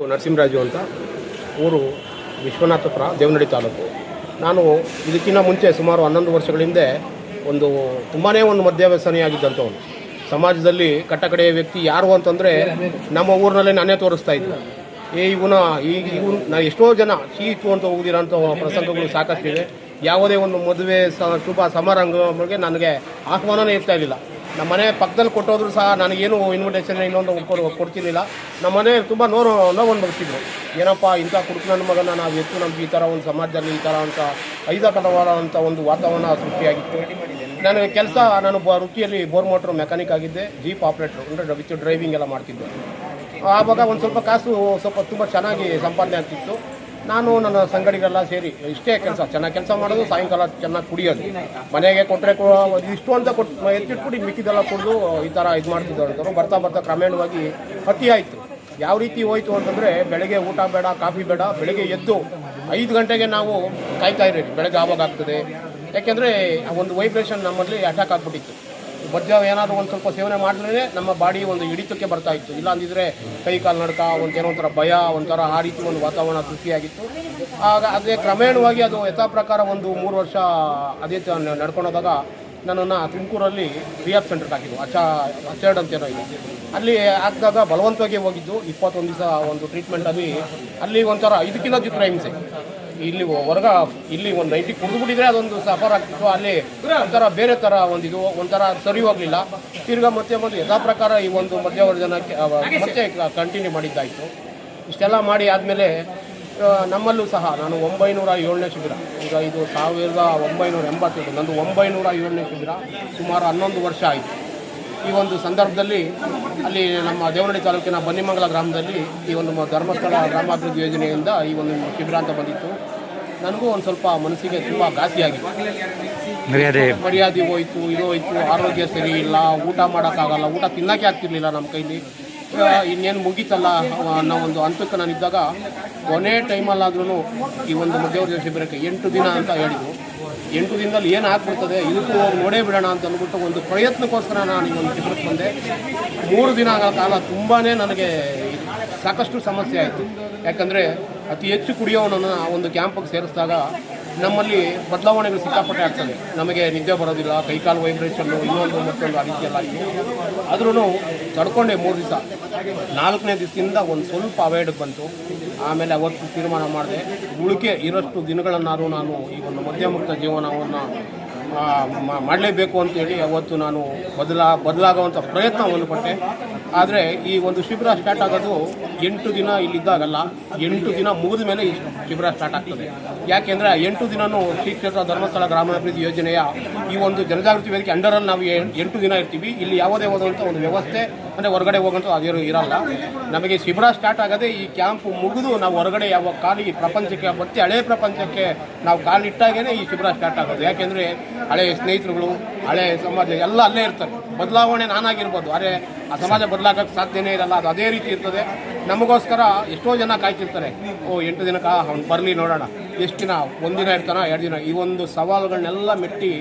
ನರಸಿಂಹರಾಜು ಅಂತ. ಊರು ವಿಶ್ವನಾಥಪುರ ದೇವನಹಳ್ಳಿ ತಾಲೂಕು. ನಾನು ಇದಕ್ಕಿಂತ ಮುಂಚೆ ಸುಮಾರು ಹನ್ನೊಂದು ವರ್ಷಗಳ ಹಿಂದೆ ಒಂದು ತುಂಬಾ ಒಂದು ಮದ್ಯವ್ಯಸನಿಯಾಗಿದ್ದಂಥವನು ಸಮಾಜದಲ್ಲಿ ಕಟ್ಟಕಡೆಯ ವ್ಯಕ್ತಿ ಯಾರು ಅಂತಂದರೆ ನಮ್ಮ ಊರಿನಲ್ಲೇ ನಾನೇ ತೋರಿಸ್ತಾ ಇದ್ದೆ. ಏ, ಇವನ ಈ ಇವನು ನಾ ಎಷ್ಟೋ ಜನ ಚೀತು ಅಂತ ಹೋಗಿರೋಂಥ ಪ್ರಸಂಗಗಳು ಸಾಕಷ್ಟಿವೆ. ಯಾವುದೇ ಒಂದು ಮದುವೆ ಸ ಶುಭ ಸಮಾರಂಭಗಳಿಗೆ ನನಗೆ ಆಹ್ವಾನನೇ ಇರ್ತಾ ಇರಲಿಲ್ಲ. ನಮ್ಮ ಮನೆ ಪಕ್ಕದಲ್ಲಿ ಕೊಟ್ಟೋದ್ರು ಸಹ ನನಗೇನು ಇನ್ವಿಟೇಷನ್ ಇನ್ನೊಂದು ಕೊಡು ಕೊಡ್ತಿರ್ಲಿಲ್ಲ. ನಮ್ಮ ಮನೆ ತುಂಬ ನೋವು ನೋವನ್ನು ಬರ್ತಿದ್ರು ಏನಪ್ಪ ಇಂಥ ನನ್ನ ಮಗನ ನಾವು ಎತ್ತು ನಮ್ಗೆ ಈ ಥರ ಒಂದು ಸಮಾಜದಲ್ಲಿ ಈ ಥರ ಅಂತ ಐದಕರವಾದಂಥ ಒಂದು ವಾತಾವರಣ ಸೃಷ್ಟಿಯಾಗಿತ್ತು. ನನಗೆ ಕೆಲಸ ನಾನು ಬ ವೃತ್ತಿಯಲ್ಲಿ ಬೋರ್ ಮೋಟ್ರ್ ಮೆಕ್ಯಾನಿಕ್ ಆಗಿದ್ದೆ ಜೀಪ್ ಆಪ್ರೇಟ್ರು ಅಂದರೆ ವಿತ್ ಡ್ರೈವಿಂಗ್ ಎಲ್ಲ ಮಾಡ್ತಿದ್ದೆ. ಆವಾಗ ಒಂದು ಸ್ವಲ್ಪ ಕಾಸು ಸ್ವಲ್ಪ ತುಂಬ ಚೆನ್ನಾಗಿ ಸಂಪಾದನೆ ಆಗ್ತಿತ್ತು. ನಾನು ನನ್ನ ಸಂಗಡಿಗೆಲ್ಲ ಸೇರಿ ಇಷ್ಟೇ ಕೆಲಸ, ಚೆನ್ನಾಗಿ ಕೆಲಸ ಮಾಡೋದು, ಸಾಯಂಕಾಲ ಚೆನ್ನಾಗಿ ಕುಡಿಯೋದು. ಮನೆಗೆ ಕೊಟ್ಟರೆ ಇಷ್ಟು ಅಂತ ಕೊಟ್ಟು ಎತ್ತಿಟ್ಬಿಟ್ಟು ಮಿಕ್ಕಿದೆಲ್ಲ ಕುಡಿದು ಈ ಥರ ಇದು ಮಾಡ್ತಿದ್ದವ್ರು ಅಂತವ್ರು. ಬರ್ತಾ ಬರ್ತಾ ಕ್ರಮೇಣವಾಗಿ ಅತಿ ಆಯಿತು. ಯಾವ ರೀತಿ ಹೋಯ್ತು ಅಂತಂದರೆ ಬೆಳಗ್ಗೆ ಊಟ ಬೇಡ, ಕಾಫಿ ಬೇಡ, ಬೆಳಗ್ಗೆ ಎದ್ದು ಐದು ಗಂಟೆಗೆ ನಾವು ಕಾಯ್ತಾ ಇರೋದು. ಬೆಳಗ್ಗೆ ಆವಾಗ ಆಗ್ತದೆ. ಯಾಕೆಂದರೆ ಒಂದು ವೈಬ್ರೇಷನ್ ನಮ್ಮಲ್ಲಿ ಅಟ್ಯಾಕ್ ಆಗಿಬಿಟ್ಟಿತ್ತು. ಮದ್ಯ ಏನಾದರೂ ಒಂದು ಸ್ವಲ್ಪ ಸೇವನೆ ಮಾಡಿದ್ರೆ ನಮ್ಮ ಬಾಡಿ ಒಂದು ಹಿಡಿತಕ್ಕೆ ಬರ್ತಾ ಇತ್ತು. ಇಲ್ಲ ಅಂದಿದ್ರೆ ಕೈ ಕಾಲು ನಡ್ಕ ಒಂದು ಏನೋ ಒಂಥರ ಭಯ, ಒಂಥರ ಆ ರೀತಿ ಒಂದು ವಾತಾವರಣ ಸೃಷ್ಟಿಯಾಗಿತ್ತು. ಆಗ ಅದೇ ಕ್ರಮೇಣವಾಗಿ ಅದು ಯಥಾ ಪ್ರಕಾರ ಒಂದು ಮೂರು ವರ್ಷ ಅದೇ ತ- ನಡ್ಕೊಂಡೋದಾಗ ನನ್ನನ್ನು ತುಮಕೂರಲ್ಲಿ ರಿಯಾಬ್ ಸೆಂಟರ್ಗೆ ಹಾಕಿದ್ದು ಅಚ್ಚ ಅಂತ ಅಂತೇನೋ ಇದೆ. ಅಲ್ಲಿ ಹಾಕಿದಾಗ ಬಲವಂತವಾಗಿ ಹೋಗಿದ್ದು ಇಪ್ಪತ್ತೊಂದು ದಿವಸ ಒಂದು ಟ್ರೀಟ್ಮೆಂಟಲ್ಲಿ ಅಲ್ಲಿ ಒಂಥರ ಇದಕ್ಕಿಂತ ಚಿತ್ರಹಿಂಸೆ ಇಲ್ಲಿ ಹೊರಗ ಇಲ್ಲಿ ಒಂದು ನೈಟಿ ಕುಡಿದ್ಬಿಟ್ಟಿದ್ರೆ ಅದೊಂದು ಸಫರ್ ಆಗ್ತಿತ್ತು. ಅಲ್ಲಿ ಒಂಥರ ಬೇರೆ ಥರ ಒಂದಿದು, ಒಂಥರ ಸರಿ ಹೋಗಲಿಲ್ಲ. ತಿರ್ಗಾ ಮತ್ತೆ ಒಂದು ಯಥಾ ಪ್ರಕಾರ ಈ ಒಂದು ಮಧ್ಯವರ್ಜನಕ್ಕೆ ಮತ್ತೆ ಕಂಟಿನ್ಯೂ ಮಾಡಿದ್ದಾಯಿತು. ಇಷ್ಟೆಲ್ಲ ಮಾಡಿ ಆದಮೇಲೆ ನಮ್ಮಲ್ಲೂ ಸಹ ನಾನು ಒಂಬೈನೂರ ಏಳನೇ ಶಿಬಿರ, ಈಗ ಇದು ಸಾವಿರದ ಒಂಬೈನೂರ ಎಂಬತ್ತೇಳು, ನಂದು ಒಂಬೈನೂರ ಏಳನೇ ಶಿಬಿರ ಸುಮಾರು ಹನ್ನೊಂದು ವರ್ಷ ಆಯಿತು. ಈ ಒಂದು ಸಂದರ್ಭದಲ್ಲಿ ಅಲ್ಲಿ ನಮ್ಮ ದೇವನಹಳ್ಳಿ ತಾಲೂಕಿನ ಬನ್ನಿಮಂಗಲ ಗ್ರಾಮದಲ್ಲಿ ಈ ಒಂದು ಧರ್ಮಸ್ಥಳ ಗ್ರಾಮಾಭಿವೃದ್ಧಿ ಯೋಜನೆಯಿಂದ ಈ ಒಂದು ಶಿಬಿರ ಅಂತ ಬಂದಿತ್ತು. ನನಗೂ ಒಂದು ಸ್ವಲ್ಪ ಮನಸ್ಸಿಗೆ ತುಂಬ ಘಾಸಿಯಾಗಿತ್ತು. ಮರ್ಯಾದೆ ಮರ್ಯಾದೆ ಹೋಯ್ತು ಇದು ಹೋಯಿತು ಆರೋಗ್ಯ ಸರಿ ಇಲ್ಲ ಊಟ ಮಾಡೋಕ್ಕಾಗಲ್ಲ ಊಟ ತಿನ್ನೋಕ್ಕೆ ಆಗ್ತಿರ್ಲಿಲ್ಲ ನಮ್ಮ ಕೈಲಿ. ಇನ್ನೇನು ಮುಗೀತಲ್ಲ ಅನ್ನೋ ಒಂದು ಹಂತಕ್ಕೆ ನಾನಿದ್ದಾಗ ಕೊನೆ ಟೈಮಲ್ಲಾದ್ರೂ ಈ ಒಂದು ಮಧ್ಯವರ್ತಿ ಶಿಬಿರಕ್ಕೆ ಎಂಟು ದಿನ ಅಂತ ಹೇಳಿದ್ರು. ಎಂಟು ದಿನದಲ್ಲಿ ಏನು ಆಗ್ಬಿಡ್ತದೆ? ಇದಕ್ಕೂ ಹೋಗಿ ನೋಡೇ ಬಿಡೋಣ ಅಂತ ಅಂದ್ಬಿಟ್ಟು ಒಂದು ಪ್ರಯತ್ನಕ್ಕೋಸ್ಕರ ನಾನು ಈ ಒಂದು ಚಿತ್ರಕ್ಕೆ ಬಂದೆ. ಮೂರು ದಿನಗಳ ಕಾಲ ತುಂಬಾ ನನಗೆ ಸಾಕಷ್ಟು ಸಮಸ್ಯೆ ಆಯಿತು. ಯಾಕಂದರೆ ಅತಿ ಹೆಚ್ಚು ಕುಡಿಯೋವನನ್ನು ಆ ಒಂದು ಕ್ಯಾಂಪಿಗೆ ಸೇರಿಸಿದಾಗ ನಮ್ಮಲ್ಲಿ ಬದಲಾವಣೆಗಳು ಸಿಕ್ಕಾಪಟ್ಟೆ ಆಗ್ತದೆ. ನಮಗೆ ನಿದ್ದೆ ಬರೋದಿಲ್ಲ, ಕೈಕಾಲು ವೈಬ್ರೇಷನ್ನು ಇನ್ನೊಂದು ಮತ್ತೊಂದು ಆ ರೀತಿಯೆಲ್ಲ ಆಗಿದೆ. ಆದ್ರೂ ತಡ್ಕೊಂಡೆ ಮೂರು ದಿವಸ. ನಾಲ್ಕನೇ ದಿವಸದಿಂದ ಒಂದು ಸ್ವಲ್ಪ ಅವಾಯ್ಡ್ ಬಂತು. ಆಮೇಲೆ ಅವತ್ತು ತೀರ್ಮಾನ ಮಾಡಿದೆ. ಉಳಿಕೆ ಇರೋಷ್ಟು ದಿನಗಳನ್ನಾದರೂ ನಾನು ಈ ಒಂದು ಮಧ್ಯಮುಕ್ತ ಜೀವನವನ್ನು ಮಾಡಲೇಬೇಕು ಅಂತೇಳಿ ಅವತ್ತು ನಾನು ಬದಲಾ ಬದಲಾಗುವಂಥ ಪ್ರಯತ್ನವನ್ನು ಪಟ್ಟೆ. ಆದರೆ ಈ ಒಂದು ಶಿಬಿರ ಸ್ಟಾರ್ಟ್ ಆಗೋದು ಎಂಟು ದಿನ ಇಲ್ಲಿದ್ದಾಗಲ್ಲ, ಎಂಟು ದಿನ ಮುಗಿದ ಮೇಲೆ ಈ ಶಿಬಿರ ಸ್ಟಾರ್ಟ್ ಆಗ್ತದೆ. ಯಾಕೆಂದರೆ ಎಂಟು ದಿನವೂ ಶ್ರೀ ಕ್ಷೇತ್ರ ಧರ್ಮಸ್ಥಳ ಗ್ರಾಮಾಭಿವೃದ್ಧಿ ಯೋಜನೆಯ ಈ ಒಂದು ಜನಜಾಗೃತಿ ವೇದಿಕೆ ಅಂಡರಲ್ಲಿ ನಾವು ಎಂಟು ದಿನ ಇರ್ತೀವಿ. ಇಲ್ಲಿ ಯಾವುದೇ ಹೋದಂಥ ಒಂದು ವ್ಯವಸ್ಥೆ ಅಂದರೆ ಹೊರಗಡೆ ಹೋಗೋಂಥ ಅದೇನು ಇರಲ್ಲ. ನಮಗೆ ಶಿಬಿರ ಸ್ಟಾರ್ಟ್ ಆಗದೆ ಈ ಕ್ಯಾಂಪ್ ಮುಗಿದು ನಾವು ಹೊರಗಡೆ ಯಾವ ಕಾಲಿಗೆ ಪ್ರಪಂಚಕ್ಕೆ, ಮತ್ತೆ ಹಳೆ ಪ್ರಪಂಚಕ್ಕೆ ನಾವು ಕಾಲಿಟ್ಟಾಗೇ ಈ ಶಿಬಿರ ಸ್ಟಾರ್ಟ್ ಆಗೋದು. ಯಾಕೆಂದರೆ ಹಳೆ ಸ್ನೇಹಿತರುಗಳು, ಹಳೆ ಸಮಾಜ ಎಲ್ಲ ಅಲ್ಲೇ ಇರ್ತಾರೆ. ಬದಲಾವಣೆ ನಾನಾಗಿರ್ಬೋದು. ಅರೆ ಆ ಸಮಾಜ ಬದಲಾಗಕ್ಕೆ ಸಾಧ್ಯನೇ ಇರಲ್ಲ. ಅದು ಅದೇ ರೀತಿ ಇರ್ತದೆ. ನಮಗೋಸ್ಕರ ಎಷ್ಟೋ ಜನ ಕಾಯ್ತಿರ್ತಾರೆ. ಓ, ಎಂಟು ದಿನಕ್ಕೆ ಅವ್ನು ಬರಲಿ ನೋಡೋಣ. ಎಷ್ಟು ದಿನ? ಒಂದಿನ ಇರ್ತಾನ? ಎರಡು ದಿನ? ಈ ಒಂದು ಸವಾಲುಗಳನ್ನೆಲ್ಲ ಮೆಟ್ಟಿ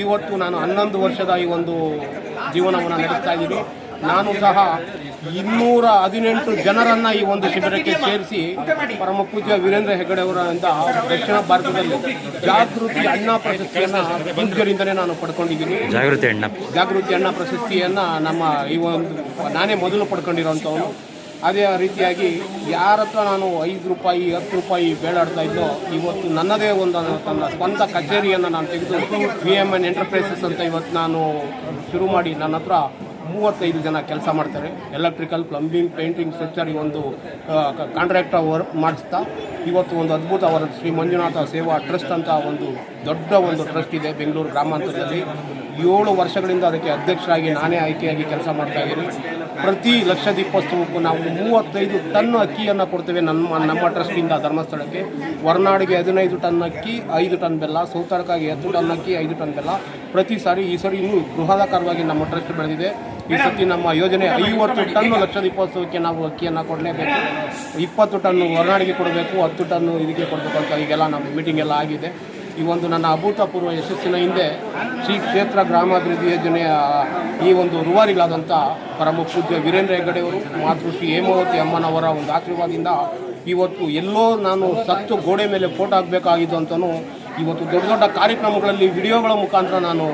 ಇವತ್ತು ನಾನು ಹನ್ನೊಂದು ವರ್ಷದ ಈ ಒಂದು ಜೀವನವನ್ನು ನಡೆಸ್ತಾ ಇದ್ದೀನಿ. ನಾನು ಸಹ ಇನ್ನೂರ ಹದಿನೆಂಟು ಜನರನ್ನ ಈ ಒಂದು ಶಿಬಿರಕ್ಕೆ ಸೇರಿಸಿ ಪರಮ ಪೂಜ್ಯ ವೀರೇಂದ್ರ ಹೆಗಡೆ ಅವರಿಂದ ದಕ್ಷಿಣ ಭಾರತದಲ್ಲಿ ಜಾಗೃತಿ ಅಣ್ಣ ಪ್ರಶಸ್ತಿಯನ್ನ ಪೂಜ್ಯರಿಂದಲೇ ನಾನು ಪಡ್ಕೊಂಡಿದ್ದೀನಿ. ಜಾಗೃತಿ ಅಣ್ಣ ಜಾಗೃತಿ ಅಣ್ಣ ಪ್ರಶಸ್ತಿಯನ್ನು ನಮ್ಮ ಈ ಒಂದು ನಾನೇ ಮೊದಲು ಪಡ್ಕೊಂಡಿರುವಂತವನು ಅದೇ ರೀತಿಯಾಗಿ ಯಾರ ಹತ್ರ ನಾನು ಐದು ರೂಪಾಯಿ ಹತ್ತು ರೂಪಾಯಿ ಬೇಡಾಡ್ತಾ ಇದ್ದೋ ಇವತ್ತು ನನ್ನದೇ ಒಂದು ತನ್ನ ಸ್ವಂತ ಕಚೇರಿಯನ್ನು ನಾನು ತೆಗೆದು ವಿ ಎಂ ಎನ್ ಎಂಟರ್ಪ್ರೈಸಸ್ ಅಂತ ಇವತ್ತು ನಾನು ಶುರು ಮಾಡಿ ನನ್ನ ಹತ್ರ ಮೂವತ್ತೈದು ಜನ ಕೆಲಸ ಮಾಡ್ತಾರೆ. ಎಲೆಕ್ಟ್ರಿಕಲ್ ಪ್ಲಂಬಿಂಗ್ ಪೇಂಟಿಂಗ್ ಸ್ಟ್ರಕ್ಚರ್ ಒಂದು ಕಾಂಟ್ರಾಕ್ಟರ್ ವರ್ಕ್ ಮಾಡಿಸ್ತಾ, ಇವತ್ತು ಒಂದು ಅದ್ಭುತವಾದ ಶ್ರೀ ಮಂಜುನಾಥ ಸೇವಾ ಟ್ರಸ್ಟ್ ಅಂತ ಒಂದು ದೊಡ್ಡ ಒಂದು ಟ್ರಸ್ಟ್ ಇದೆ ಬೆಂಗಳೂರು ಗ್ರಾಮಾಂತರದಲ್ಲಿ. ಏಳು ವರ್ಷಗಳಿಂದ ಅದಕ್ಕೆ ಅಧ್ಯಕ್ಷರಾಗಿ ನಾನೇ ಆಯ್ಕೆಯಾಗಿ ಕೆಲಸ ಮಾಡ್ತಾ ಇದ್ದೀನಿ. ಪ್ರತಿ ಲಕ್ಷ ದೀಪೋತ್ಸವಕ್ಕೂ ನಾವು ಮೂವತ್ತೈದು ಟನ್ ಅಕ್ಕಿಯನ್ನು ಕೊಡ್ತೇವೆ ನಮ್ಮ ನಮ್ಮ ಟ್ರಸ್ಟಿಂದ ಧರ್ಮಸ್ಥಳಕ್ಕೆ. ಹೊರನಾಡಿಗೆ ಹದಿನೈದು ಟನ್ ಅಕ್ಕಿ, ಐದು ಟನ್ ಬೆಲ್ಲ, ಸೌತಾರಕ್ಕಾಗಿ ಹತ್ತು ಟನ್ ಅಕ್ಕಿ, ಐದು ಟನ್ ಬೆಲ್ಲ. ಪ್ರತಿ ಸಾರಿ ಈ ಸರಿ ಇನ್ನೂ ಬೃಹದಾಕಾರವಾಗಿ ನಮ್ಮ ಟ್ರಸ್ಟ್ ಬೆಳೆದಿದೆ. ಈ ಸತಿ ನಮ್ಮ ಯೋಜನೆ ಐವತ್ತು ಟನ್ ಲಕ್ಷ ದೀಪೋತ್ಸವಕ್ಕೆ ನಾವು ಅಕ್ಕಿಯನ್ನು ಕೊಡಲೇಬೇಕು. ಇಪ್ಪತ್ತು ಟನ್ ಹೊರನಾಡಿಗೆ ಕೊಡಬೇಕು, ಹತ್ತು ಟನ್ ಇದಕ್ಕೆ ಕೊಡಬೇಕು ಅಂತ ಈಗೆಲ್ಲ ನಮ್ಮ ಮೀಟಿಂಗ್ ಎಲ್ಲ ಆಗಿದೆ. ಈ ಒಂದು ನನ್ನ ಅಭೂತಪೂರ್ವ ಯಶಸ್ಸಿನ ಹಿಂದೆ ಶ್ರೀ ಕ್ಷೇತ್ರ ಗ್ರಾಮಾಭಿವೃದ್ಧಿ ಯೋಜನೆಯ ಈ ಒಂದು ರೂವಾರಿಗಳಾದಂಥ ಪರಮ ಪೂಜ್ಯ ವೀರೇಂದ್ರ ಹೆಗ್ಗಡೆಯವರು ಮಾತೃಶ್ರೀ ಹೇಮಾವತಿ ಅಮ್ಮನವರ ಒಂದು ಆಶೀರ್ವಾದದಿಂದ ಇವತ್ತು ಎಲ್ಲೋ ನಾನು ಸತ್ತು ಗೋಡೆ ಮೇಲೆ ಫೋಟೋ ಹಾಕಬೇಕಾಗಿದ್ದು ಅಂತಲೂ ಇವತ್ತು ದೊಡ್ಡ ದೊಡ್ಡ ಕಾರ್ಯಕ್ರಮಗಳಲ್ಲಿ ವಿಡಿಯೋಗಳ ಮುಖಾಂತರ ನಾನು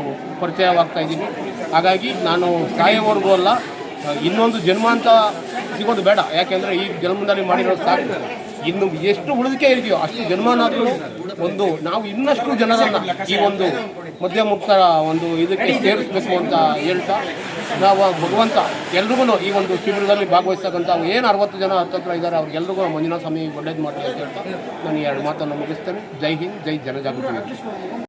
ಪರಿಚಯವಾಗ್ತಾ ಇದ್ದೀನಿ. ಹಾಗಾಗಿ ನಾನು ಸಾಯೋವರೆಗೂ ಅಲ್ಲ, ಇನ್ನೊಂದು ಜನ್ಮ ಅಂತ ಸಿಗೋದು ಬೇಡ. ಯಾಕೆಂದರೆ ಈ ಜನ್ಮದಲ್ಲಿ ಮಾಡಿರೋದು ಸಾಕು. ಇನ್ನು ಎಷ್ಟು ಉಳಿದಿಕೆ ಇದೆಯೋ ಅಷ್ಟು ಜನ್ಮನಾದರೂ ಒಂದು ನಾವು ಇನ್ನಷ್ಟು ಜನರನ್ನು ಈ ಒಂದು ಮಧ್ಯಮುಕ್ತರ ಒಂದು ಇದಕ್ಕೆ ಸೇರಿಸ್ಬೇಕು ಅಂತ ಹೇಳ್ತಾ, ನಾವು ಭಗವಂತ ಎಲ್ರಿಗೂ ಈ ಒಂದು ಶಿಬಿರದಲ್ಲಿ ಭಾಗವಹಿಸ್ತಕ್ಕಂಥ ಏನು ಅರವತ್ತು ಜನ ಹತ್ತತ್ರ ಇದ್ದಾರೆ, ಅವ್ರಿಗೆಲ್ರಿಗೂ ಮಂಜುನಾಥ ಸ್ವಾಮಿ ಒಳ್ಳೇದು ಮಾಡಲಿ ಅಂತ ಹೇಳ್ತಾ, ನಾನು ಎರಡು ಮಾತನ್ನು ಮುಗಿಸ್ತೇನೆ. ಜೈ ಹಿಂದ್, ಜೈ ಜನಜಾಗೃತಿ.